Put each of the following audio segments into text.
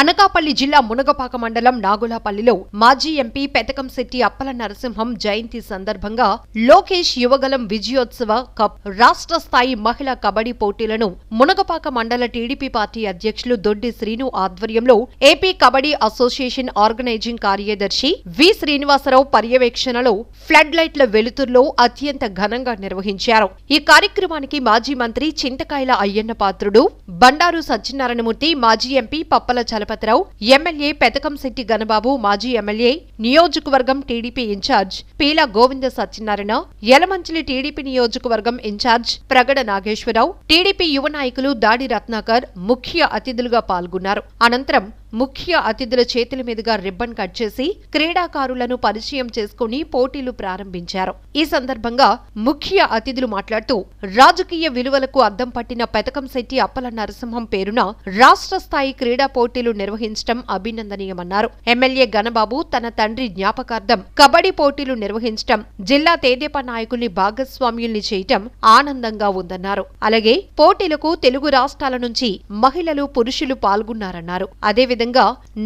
అనకాపల్లి జిల్లా మునగపాక మండలం నాగులాపల్లిలో మాజీ ఎంపీ పెతకంశెట్టి అప్పల నరసింహం జయంతి సందర్భంగా లోకేష్ యువగలం విజయోత్సవ కప్ రాష్ట్ర స్థాయి మహిళా కబడ్డీ పోటీలను మునగపాక మండల టీడీపీ పార్టీ అధ్యక్షులు దొడ్డి శ్రీను ఆధ్వర్యంలో ఏపీ కబడ్డీ అసోసియేషన్ ఆర్గనైజింగ్ కార్యదర్శి వి శ్రీనివాసరావు పర్యవేక్షణలో ఫ్లడ్ లైట్ల వెలుతురులో అత్యంత ఘనంగా నిర్వహించారు. ఈ కార్యక్రమానికి మాజీ మంత్రి చింతకాయల అయ్యన్న పాత్రుడు బండారు సత్యనారాయణమూర్తి మాజీ ఎంపీ పప్పల చలప గణపతిరావు ఎమ్మెల్యే పెదకంశెట్టి గణబాబు మాజీ ఎమ్మెల్యే నియోజకవర్గం TDP incharge Peela Govinda Satyanarayana Yalamanchili TDP నియోజకవర్గం ఇన్ఛార్జ్ ప్రగడ నాగేశ్వరరావు టీడీపీ యువ నాయకులు దాడి రత్నాకర్ ముఖ్య అతిథులుగా పాల్గొన్నారు. అనంతరం ముఖ్య అతిథుల చేతుల మీదుగా రిబ్బన్ కట్ చేసి క్రీడాకారులను పరిచయం చేసుకుని పోటీలు ప్రారంభించారు. ఈ సందర్భంగా ముఖ్య అతిథులు మాట్లాడుతూ రాజకీయ విలువలకు అద్దం పట్టిన పెతకంశెట్టి అప్పల నరసింహం పేరున రాష్ట్ర స్థాయి క్రీడా పోటీలు నిర్వహించడం అభినందనీయమన్నారు. ఎమ్మెల్యే గణబాబు తన తండ్రి జ్ఞాపకార్థం కబడ్డీ పోటీలు నిర్వహించడం జిల్లా తేదేపా నాయకుల్ని భాగస్వామ్యుల్ని చేయటం ఆనందంగా ఉందన్నారు. అలాగే పోటీలకు తెలుగు రాష్ట్రాల నుంచి మహిళలు పురుషులు పాల్గొన్నారన్నారు. అదేవిధంగా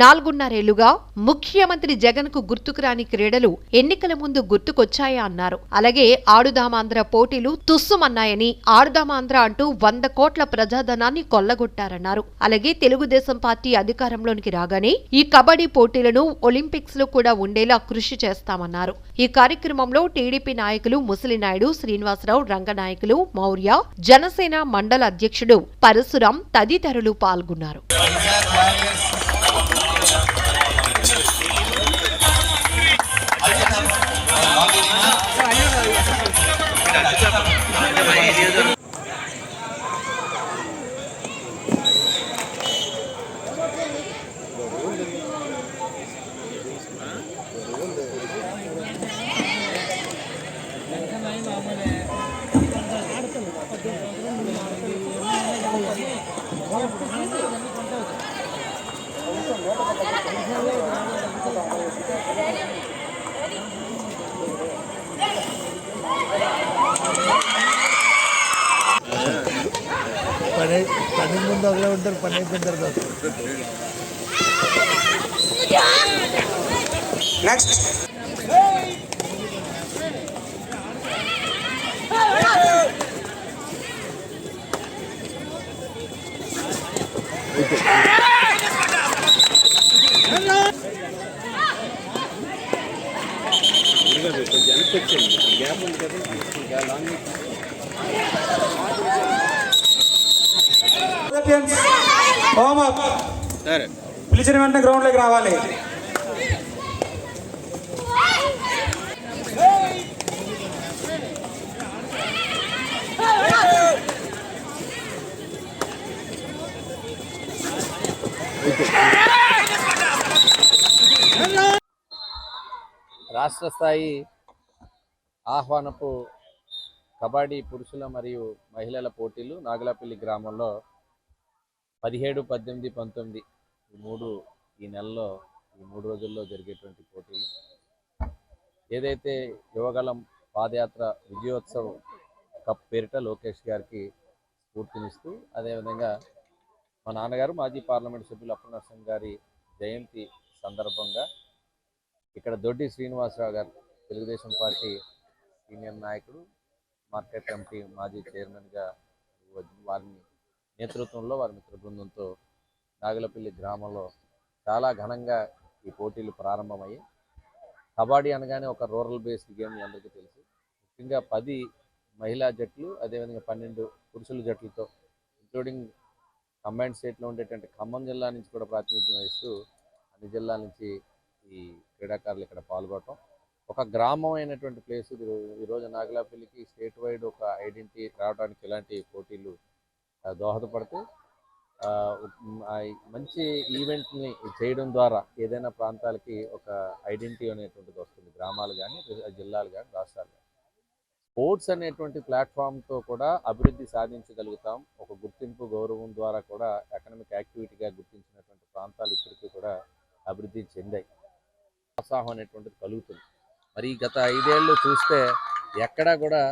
నాలుగున్నరేళ్ళుగా ముఖ్యమంత్రి జగన్కు గుర్తుకు రాని క్రీడలు ఎన్నికల ముందు గుర్తుకొచ్చాయా అన్నారు. అలాగే ఆడుదామాంధ్ర పోటీలు తుస్సుమన్నాయని ఆడుదామాంధ్ర అంటూ వంద కోట్ల ప్రజాధనాన్ని కొల్లగొట్టారన్నారు. అలాగే తెలుగుదేశం పార్టీ అధికారంలోనికి రాగానే ఈ కబడ్డీ పోటీలను ఒలింపిక్స్లో కూడా ఉండేలా కృషి చేస్తామన్నారు. ఈ కార్యక్రమంలో టీడీపీ నాయకులు ముసలినాయుడు శ్రీనివాసరావు రంగనాయకులు మౌర్య జనసేన మండల అధ్యక్షుడు పరశురాం తదితరులు పాల్గొన్నారు. ಮುಂದೆ ಹೋಗ್ಲೇ ಉದ್ದರ್ ಪನ್ನೆ ಬಿದ್ದಿರ್ತದೆ ನೆಕ್ಸ್ಟ್ ಜನಕ್ಕೆ ಗ್ಯಾಪ್ ಅಂತ ಲಾಂಗ್ నెక్స్ట్ హోంవర్క్ పిలిచిన వెంటనే గ్రౌండ్లోకి రావాలి. రాష్ట్ర స్థాయి ఆహ్వానపు కబడ్డీ పురుషుల మరియు మహిళల పోటీలు నాగలపల్లి గ్రామంలో పదిహేడు పద్దెనిమిది పంతొమ్మిది ఈ మూడు ఈ నెలలో ఈ మూడు రోజుల్లో జరిగేటువంటి పోటీలు. ఏదైతే యువగలం పాదయాత్ర విజయోత్సవం కప్ పేరిట లోకేష్ గారికి స్ఫూర్తినిస్తూ అదేవిధంగా మా నాన్నగారు మాజీ పార్లమెంట్ సభ్యులు అప్పల గారి జయంతి సందర్భంగా ఇక్కడ దొడ్డి శ్రీనివాసరావు గారు తెలుగుదేశం పార్టీ సీనియర్ నాయకుడు మార్కెట్ కమిటీ మాజీ చైర్మన్గా వారిని నేతృత్వంలో వారి మిత్ర బృందంతో నాగలపల్లి గ్రామంలో చాలా ఘనంగా ఈ పోటీలు ప్రారంభమయ్యాయి. కబడ్డీ అనగానే ఒక రూరల్ బేస్డ్ గేమ్ అందరికీ తెలుసు. ముఖ్యంగా పది మహిళా జట్లు అదేవిధంగా పన్నెండు పురుషుల జట్లతో ఇంక్లూడింగ్ కంబైన్డ్ స్టేట్లో ఉండేటువంటి ఖమ్మం జిల్లా నుంచి కూడా ప్రాతినిధ్యం వహిస్తూ అన్ని జిల్లాల నుంచి ఈ క్రీడాకారులు ఇక్కడ పాల్గొనడం ఒక గ్రామం అయినటువంటి ప్లేస్ ఈరోజు నాగలాపల్లికి స్టేట్ వైడ్ ఒక ఐడెంటిటీ రావడానికి ఇలాంటి పోటీలు దోహదపడితే మంచి ఈవెంట్ని చేయడం ద్వారా ఏదైనా ప్రాంతాలకి ఒక ఐడెంటిటీ అనేటువంటిది వస్తుంది. గ్రామాలు కానీ జిల్లాలు కానీ రాష్ట్రాలు కానీ స్పోర్ట్స్ అనేటువంటి ప్లాట్ఫామ్తో కూడా అభివృద్ధి సాధించగలుగుతాం. ఒక గుర్తింపు గౌరవం ద్వారా కూడా ఎకనామిక్ యాక్టివిటీగా గుర్తించినటువంటి ప్రాంతాలు ఇప్పటికీ కూడా అభివృద్ధి చెందాయి. ప్రోత్సాహం అనేటువంటిది కలుగుతుంది. మరి గత ఐదేళ్ళు చూస్తే ఎక్కడా కూడా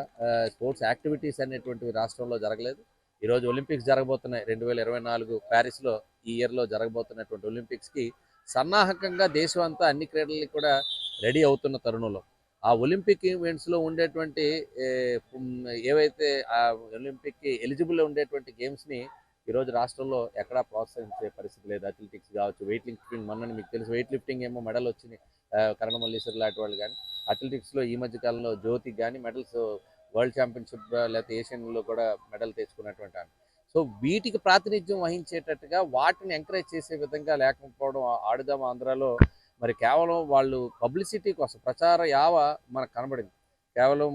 స్పోర్ట్స్ యాక్టివిటీస్ అనేటువంటివి రాష్ట్రంలో జరగలేదు. ఈరోజు ఒలింపిక్స్ జరగబోతున్నాయి. రెండు వేల ఇరవై నాలుగు ప్యారిస్లో ఈ ఇయర్లో జరగబోతున్నటువంటి ఒలింపిక్స్కి సన్నాహకంగా దేశం అంతా అన్ని క్రీడలకి కూడా రెడీ అవుతున్న తరుణంలో. ఆ ఒలింపిక్ ఈవెంట్స్లో ఉండేటువంటి ఏవైతే ఆ ఒలింపిక్కి ఎలిజిబుల్ ఉండేటువంటి గేమ్స్ని ఈరోజు రాష్ట్రంలో ఎక్కడా ప్రోత్సహించే పరిస్థితి లేదు. అథ్లెటిక్స్ కావచ్చు వెయిట్ లిఫ్టింగ్ మొన్న మీకు తెలుసు. వెయిట్ లిఫ్టింగ్ ఏమో మెడల్ వచ్చినాయి. కరణమల్లీశ్వర్ లాంటి వాళ్ళు కానీ అథ్లెటిక్స్లో ఈ మధ్య కాలంలో జ్యోతికి కానీ మెడల్స్ వరల్డ్ ఛాంపియన్షిప్ లేకపోతే ఏషియన్లో కూడా మెడల్ తెచ్చుకున్నటువంటి ఆమె. సో వీటికి ప్రాతినిధ్యం వహించేటట్టుగా వాటిని ఎంకరేజ్ చేసే విధంగా లేకపోవడం ఆడుదాం ఆంధ్రాలో మరి కేవలం వాళ్ళు పబ్లిసిటీ కోసం ప్రచార యావ మనకు కనబడింది. కేవలం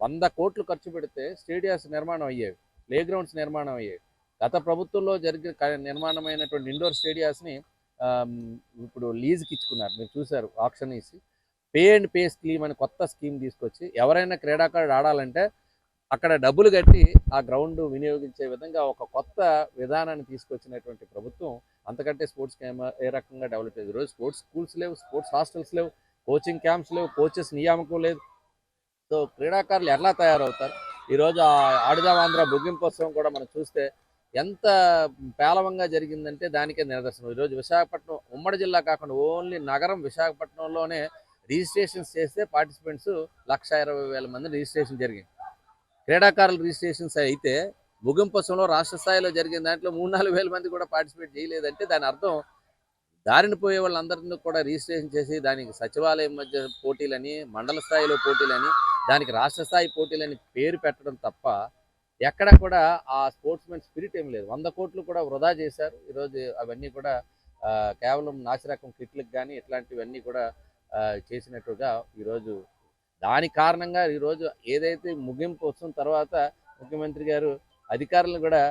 వంద కోట్లు ఖర్చు పెడితే స్టేడియాస్ నిర్మాణం అయ్యేవి ప్లే గ్రౌండ్స్ నిర్మాణం అయ్యేవి. గత ప్రభుత్వంలో జరిగిన నిర్మాణమైనటువంటి ఇండోర్ స్టేడియాస్ని ఇప్పుడు లీజ్కి ఇచ్చుకున్నారు మీరు చూశారు ఆప్షన్ ఇచ్చి పే అండ్ పే స్కీమ్ అని కొత్త స్కీమ్ తీసుకొచ్చి ఎవరైనా క్రీడాకారుడు ఆడాలంటే అక్కడ డబ్బులు కట్టి ఆ గ్రౌండ్ వినియోగించే విధంగా ఒక కొత్త విధానాన్ని తీసుకొచ్చినటువంటి ప్రభుత్వం అంతకంటే స్పోర్ట్స్ ఏ రకంగా డెవలప్ అయ్యింది ఈరోజు స్పోర్ట్స్ స్కూల్స్ లేవు స్పోర్ట్స్ హాస్టల్స్ లేవు కోచింగ్ క్యాంప్స్ లేవు కోచెస్ నియామకం లేదు. సో క్రీడాకారులు ఎలా తయారవుతారు? ఈరోజు ఆ ఆడుదాం ఆంధ్ర ముగింపోత్సవం కూడా మనం చూస్తే ఎంత పేలవంగా జరిగిందంటే దానికే నిదర్శనం. ఈరోజు విశాఖపట్నం ఉమ్మడి జిల్లా కాకుండా ఓన్లీ నగరం విశాఖపట్నంలోనే రిజిస్ట్రేషన్స్ చేస్తే పార్టిసిపెంట్స్ లక్ష ఇరవై వేల మంది రిజిస్ట్రేషన్ జరిగింది. క్రీడాకారుల రిజిస్ట్రేషన్స్ అయితే ముగింపోత్సవంలో రాష్ట్ర స్థాయిలో జరిగిన దాంట్లో మూడు నాలుగు వేల మంది కూడా పార్టిసిపేట్ చేయలేదంటే దాని అర్థం దారిన పోయే వాళ్ళందరినీ కూడా రిజిస్ట్రేషన్ చేసి దానికి సచివాలయం మధ్య పోటీలని మండల స్థాయిలో పోటీలని దానికి రాష్ట్ర స్థాయి పోటీలని పేరు పెట్టడం తప్ప ఎక్కడ కూడా ఆ స్పోర్ట్స్మెన్ స్పిరిట్ ఏం లేదు. వంద కోట్లు కూడా వృధా చేశారు. ఈరోజు అవన్నీ కూడా కేవలం నాసిరకం కిట్లకు కానీ ఇట్లాంటివన్నీ కూడా చేసినట్టుగా ఈరోజు దాని కారణంగా ఈరోజు ఏదైతే ముగింపు వస్తున్న తర్వాత ముఖ్యమంత్రి గారు అధికారులను కూడా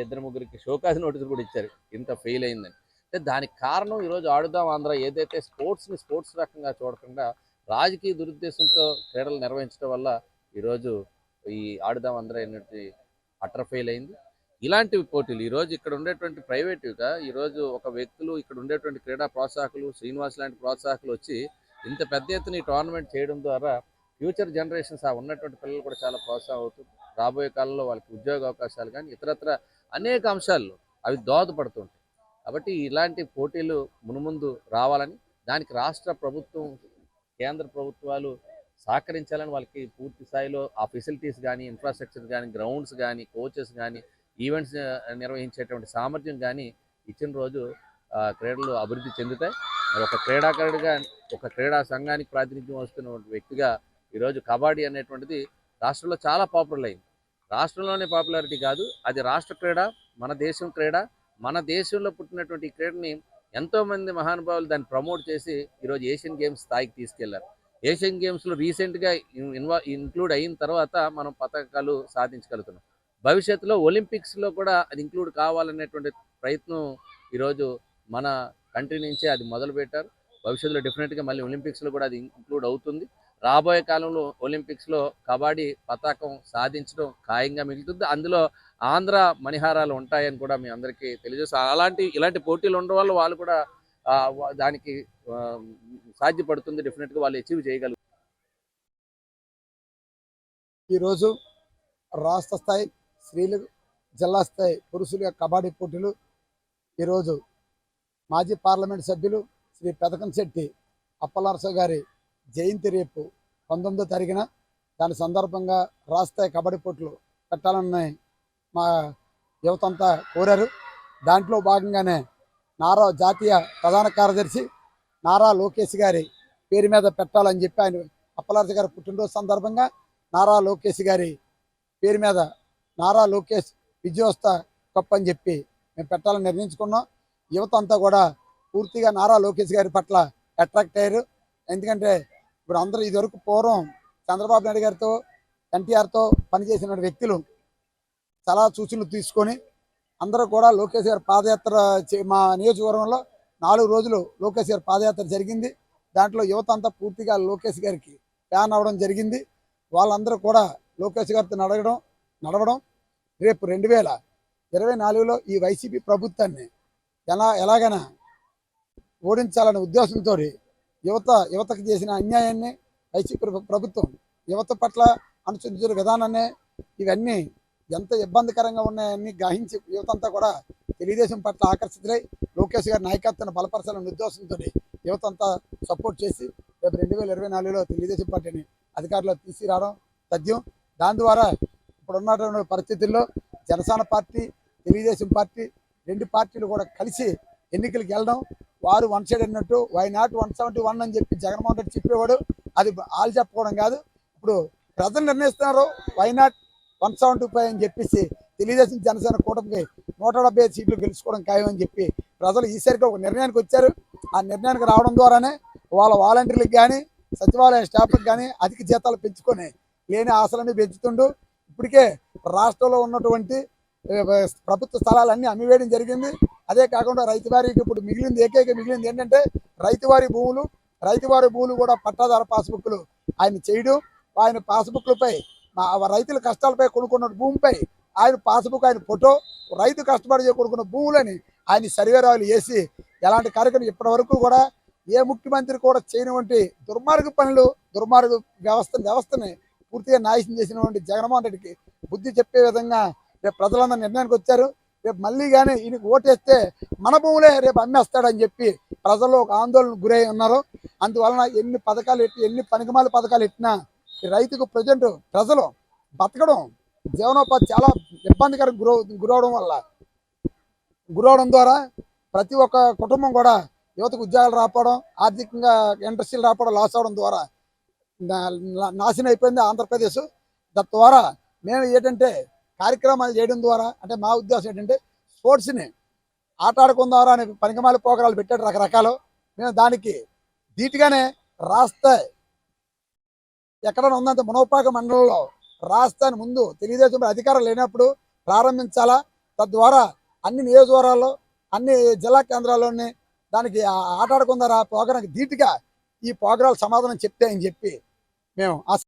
ఇద్దరు ముగ్గురికి షోకాజ్ నోటీసులు కూడా ఇచ్చారు. ఇంత ఫెయిల్ అయిందని. అంటే దానికి కారణం ఈరోజు ఆడుదాం ఆంధ్ర ఏదైతే స్పోర్ట్స్ని స్పోర్ట్స్ రకంగా చూడకుండా రాజకీయ దురుద్దేశంతో క్రీడలు నిర్వహించడం వల్ల ఈరోజు ఈ ఆడుదాం ఆంధ్ర అనేది అటర్ ఫెయిల్ అయింది. ఇలాంటివి పోటీలు ఈరోజు ఇక్కడ ఉండేటువంటి ప్రైవేటుగా ఈరోజు ఒక వ్యక్తులు ఇక్కడ ఉండేటువంటి క్రీడా ప్రోత్సాహకులు శ్రీనివాస్ లాంటి ప్రోత్సాహకులు వచ్చి ఇంత పెద్ద ఎత్తున ఈ టోర్నమెంట్ చేయడం ద్వారా ఫ్యూచర్ జనరేషన్స్ ఆ ఉన్నటువంటి పిల్లలు కూడా చాలా ప్రోత్సాహం అవుతుంది రాబోయే కాలంలో వాళ్ళకి ఉద్యోగ అవకాశాలు కానీ ఇతరత్ర అనేక అంశాల్లో అవి దోహదపడుతుంటాయి. కాబట్టి ఇలాంటి పోటీలు మునుముందు రావాలని దానికి రాష్ట్ర ప్రభుత్వం కేంద్ర ప్రభుత్వాలు సహకరించాలని వాళ్ళకి పూర్తి స్థాయిలో ఆ ఫెసిలిటీస్ కానీ ఇన్ఫ్రాస్ట్రక్చర్ కానీ గ్రౌండ్స్ కానీ కోచెస్ కానీ ఈవెంట్స్ నిర్వహించేటువంటి సామర్థ్యం కానీ ఇచ్చిన రోజు క్రీడలు అభివృద్ధి చెందుతాయి. మరి ఒక క్రీడాకారుడిగా ఒక క్రీడా సంఘానికి ప్రాతినిధ్యం వస్తున్న వ్యక్తిగా ఈరోజు కబడ్డీ అనేటువంటిది రాష్ట్రంలో చాలా పాపులర్ అయింది. రాష్ట్రంలోనే పాపులారిటీ కాదు అది రాష్ట్ర క్రీడ మన దేశం క్రీడ మన దేశంలో పుట్టినటువంటి ఈ క్రీడని ఎంతోమంది మహానుభావులు దాన్ని ప్రమోట్ చేసి ఈరోజు ఏషియన్ గేమ్స్ స్థాయికి తీసుకెళ్ళారు. ఏషియన్ గేమ్స్లో రీసెంట్గా ఇన్వా ఇంక్లూడ్ అయిన తర్వాత మనం పథకాలు సాధించగలుగుతున్నాం. భవిష్యత్తులో ఒలింపిక్స్లో కూడా అది ఇంక్లూడ్ కావాలనేటువంటి ప్రయత్నం ఈరోజు మన కంట్రీ నుంచే అది మొదలు పెట్టారు. భవిష్యత్తులో డెఫినెట్గా మళ్ళీ ఒలింపిక్స్లో కూడా అది ఇంక్లూడ్ అవుతుంది. రాబోయే కాలంలో ఒలింపిక్స్లో కబడ్డీ పతాకం సాధించడం ఖాయంగా మిగులుతుంది. అందులో ఆంధ్ర మణిహారాలు ఉంటాయని కూడా మీ అందరికీ తెలియజేస్తాం అలాంటి ఇలాంటి పోటీలు ఉండడం వల్ల వాళ్ళు కూడా దానికి సాధ్యపడుతుంది. డెఫినెట్గా వాళ్ళు అచీవ్ చేయగలుగుతారు ఈరోజు రాష్ట్ర స్థాయి స్త్రీలు జిల్లా స్థాయి పురుషుల కబడ్డీ పోటీలు ఈరోజు మాజీ పార్లమెంట్ సభ్యులు శ్రీ పెదకం శెట్టి గారి జయంతి రేపు పంతొమ్మిదో తారీఖున దాని సందర్భంగా రాస్తాయి కబడ్డీ పోట్లు పెట్టాలని మా యువత అంతా కోరారు. దాంట్లో భాగంగానే నారా జాతీయ ప్రధాన కార్యదర్శి నారా లోకేష్ గారి పేరు మీద పెట్టాలని చెప్పి ఆయన అప్పలరస గారి పుట్టినరోజు సందర్భంగా నారా లోకేష్ గారి పేరు మీద నారా లోకేష్ విజయోత్సవ కప్ అని చెప్పి మేము పెట్టాలని నిర్ణయించుకున్నాం. యువత అంతా కూడా పూర్తిగా నారా లోకేష్ గారి పట్ల అట్రాక్ట్ అయ్యారు. ఎందుకంటే ఇప్పుడు అందరూ ఇదివరకు పూర్వం చంద్రబాబు నాయుడు గారితో ఎన్టీఆర్తో పనిచేసిన వ్యక్తులు చాలా సూచనలు తీసుకొని అందరూ కూడా లోకేష్ గారి పాదయాత్ర చే- మా నియోజకవర్గంలో నాలుగు రోజులు లోకేష్ గారి పాదయాత్ర జరిగింది. దాంట్లో యువత అంతా పూర్తిగా లోకేష్ గారికి ఫ్యాన్ అవ్వడం జరిగింది. వాళ్ళందరూ కూడా లోకేష్ గారితో నడగడం నడవడం రేపు రెండు వేల ఇరవై నాలుగులో ఈ వైసీపీ ప్రభుత్వాన్ని ఎలా ఎలాగైనా ఓడించాలనే ఉద్దేశంతో యువత యువతకు చేసిన అన్యాయాన్ని వైసీపీ ప్రభుత్వం యువత పట్ల అనుసరించిన విధానాన్ని ఇవన్నీ ఎంత ఇబ్బందికరంగా ఉన్నాయని గ్రహించి యువతంతా కూడా తెలుగుదేశం పట్ల ఆకర్షితులై లోకేష్ గారి నాయకత్వాన్ని బలపరచాలనే ఉద్దేశంతో యువతంతా సపోర్ట్ చేసి రేపు రెండు వేల ఇరవై నాలుగులో తెలుగుదేశం పార్టీని అధికారంలో తీసుకురావడం తథ్యం. దాని ద్వారా ఇప్పుడున్నటువంటి పరిస్థితుల్లో జనసేన పార్టీ తెలుగుదేశం పార్టీ రెండు పార్టీలు కూడా కలిసి ఎన్నికలకు వెళ్ళడం. వారు వన్ సైడ్ అన్నట్టు why not one seventy one అని చెప్పి జగన్మోహన్ రెడ్డి చెప్పేవాడు. అది వాళ్ళు చెప్పుకోవడం కాదు. ఇప్పుడు ప్రజలు నిర్ణయిస్తున్నారు. Why not one seventy five అని చెప్పేసి తెలుగుదేశం జనసేన కూటమికి నూట డెబ్బై ఐదు సీట్లు గెలుచుకోవడం ఖాయం అని చెప్పి ప్రజలు ఈసారికి ఒక నిర్ణయానికి వచ్చారు. ఆ నిర్ణయానికి రావడం ద్వారానే వాళ్ళ వాలంటీర్లకు కానీ సచివాలయ స్టాఫ్కి కానీ అధిక జీతాలు పెంచుకొని లేని ఆశలన్నీ పెంచుతుండు. ఇప్పటికే రాష్ట్రంలో ఉన్నటువంటి ప్రభుత్వ స్థలాలన్నీ అమ్మివేయడం జరిగింది. అదే కాకుండా రైతు వారికి ఇప్పుడు మిగిలింది ఏకైక మిగిలింది ఏంటంటే రైతువారి భూములు రైతువారి భూములు కూడా పట్టాదార పాస్బుక్లు ఆయన చేయడం. ఆయన పాస్బుక్లపై రైతుల కష్టాలపై కొనుక్కున్న భూమిపై ఆయన పాస్బుక్ ఆయన ఫోటో రైతు కష్టపడి కొనుక్కున్న భూములని ఆయన సర్వేరాలు వేసి ఎలాంటి కార్యక్రమం ఇప్పటి వరకు కూడా ఏ ముఖ్యమంత్రి కూడా చేయనటువంటి దుర్మార్గ పనులు దుర్మార్గ వ్యవస్థ వ్యవస్థని పూర్తిగా నాశనం చేసినటువంటి జగన్మోహన్ రెడ్డికి బుద్ధి చెప్పే విధంగా రేపు ప్రజలందరూ నిర్ణయానికి వచ్చారు. రేపు మళ్ళీ కానీ ఈయనకి ఓటేస్తే మన భూములే రేపు అమ్మేస్తాడని చెప్పి ప్రజలు ఒక ఆందోళన గురై ఉన్నారు. అందువలన ఎన్ని పథకాలు ఎట్టి ఎన్ని పనికిమాల పథకాలు ఎట్టినా రైతుకు ప్రజెంట్ ప్రజలు బతకడం జీవనోపాధి చాలా ఇబ్బందికరం గురవు గురవడం వల్ల. గురవడం ద్వారా ప్రతి ఒక్క కుటుంబం కూడా యువతకు ఉద్యోగాలు రాకపోవడం ఆర్థికంగా ఇండస్ట్రీలు రాకపోవడం లాస్ అవడం ద్వారా నాశనం అయిపోయింది ఆంధ్రప్రదేశ్. తద్వారా మేము ఏంటంటే కార్యక్రమాలు చేయడం ద్వారా అంటే మా ఉద్దేశం ఏంటంటే స్పోర్ట్స్ని ఆట ఆడుకుందారా అనే పనికిమాల పోకరాలు పెట్టాడు రకరకాలు. మేము దానికి ధీటుగానే రాస్తాయి ఎక్కడైనా ఉందంటే మునోపాక మండలంలో రాష్ట్రాన్ని ముందు తెలుగుదేశం అధికారం లేనప్పుడు ప్రారంభించాలా? తద్వారా అన్ని నియోజకవర్గాల్లో అన్ని జిల్లా కేంద్రాల్లోని దానికి ఆట ఆట ఆడుకుందారా పోకరానికి ధీటుగా ఈ పోగరాలు సమాధానం చెప్తే అని చెప్పి మేము ఆశ